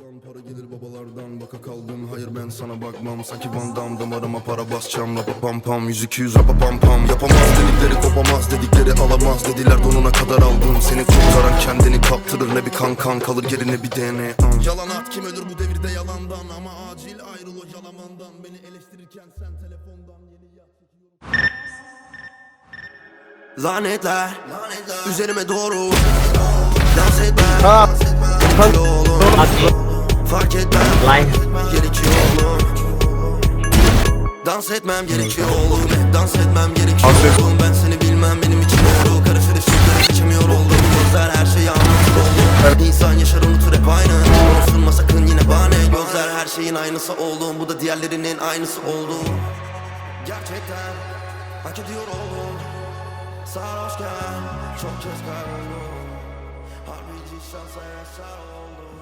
Babadan para gelir babalardan baka kaldım. Hayır ben sana bakmam. Sanki Van Damme damarıma para basacağım. Rapa pam pam yüz iki yüz rapa pam pam. Yapamaz dedikleri kopamaz dedikleri alamaz Dediler. Donuna kadar aldım. Seni kurtaran kendini kaptırır. Ne bir kan kan kalır gerine bir DNA Yalan at kim ölür bu devirde yalandan? Ama acil ayrıl o yalamandan. Beni eleştirirken sen telefondan yeni yap. Çekiyorum Lanetler, üzerime doğru Dans etmem Tamam. Yolum Fark etmem. Line. Gerekiyor oğlum Dans etmem gerekiyor oğlum Dans etmem gerekiyor oğlum Ben seni bilmem benim için doğru. Karışır ışıkları geçemiyor oldum. Gözler her şeyi anlatır oğlum İnsan yaşar unutur hep aynı. Unutulma sakın yine bahane Gözler her şeyin aynısı oldum. Bu da diğerlerinin aynısı oldu. Gerçekten hak ediyor oğlum Sarhoşken çok kez kayboldum Harbici şansa yaşar oldum